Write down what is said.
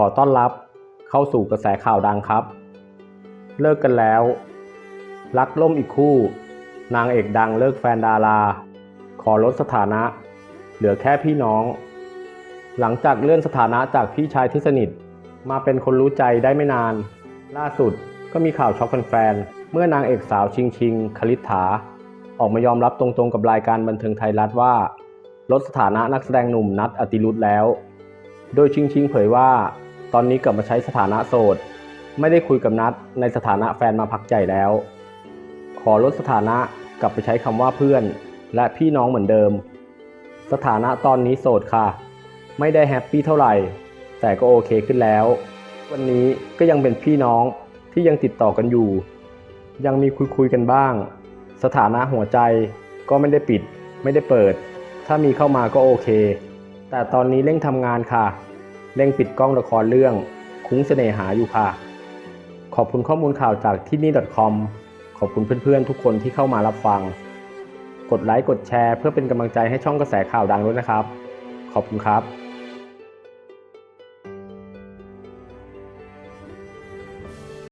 ขอต้อนรับเข้าสู่กระแสข่าวดังครับ เลิกกันแล้ว รักล่มอีกคู่ นางเอกดังเลิกแฟนดารา ขอลดสถานะ เหลือแค่พี่น้อง หลังจากเลื่อนสถานะจากพี่ชายที่สนิท มาเป็นคนรู้ใจได้ไม่นาน ล่าสุดก็มีข่าวช็อกแฟนๆเมื่อนางเอกสาวชิงชิงคลิษฐา ออกมายอมรับตรงๆกับรายการบันเทิงไทยรัฐว่า ลดสถานะนักแสดงหนุ่มนัทอติรุธแล้ว โดยชิงชิงเผยว่า ตอนนี้กลับมาใช้สถานะโสด ไม่ได้คุยกับนัทในสถานะแฟนมาพักใหญ่แล้ว ขอลดสถานะกลับไปใช้คำว่าเพื่อน และพี่น้องเหมือนเดิม สถานะตอนนี้โสดค่ะ ไม่ได้แฮปปี้เท่าไหร่ แต่ก็โอเคขึ้นแล้ว วันนี้ก็ยังเป็นพี่น้องที่ยังติดต่อกันอยู่ ยังมีคุยคุยๆกันบ้าง สถานะหัวใจก็ไม่ได้ปิด ไม่ได้เปิด ถ้ามีเข้ามาก็โอเค แต่ตอนนี้เร่งทำงานค่ะ เร่งปิดกล้องละครเรื่อง คุ้งเสน่หาอยู่ค่ะ ขอบคุณข้อมูลข่าวจากที่นี่ .com ขอบคุณเพื่อนๆ ทุกคนที่เข้ามารับฟัง กดไลค์กดแชร์เพื่อเป็นกำลังใจให้ช่องกระแสข่าวดังด้วยนะครับ ขอบคุณครับ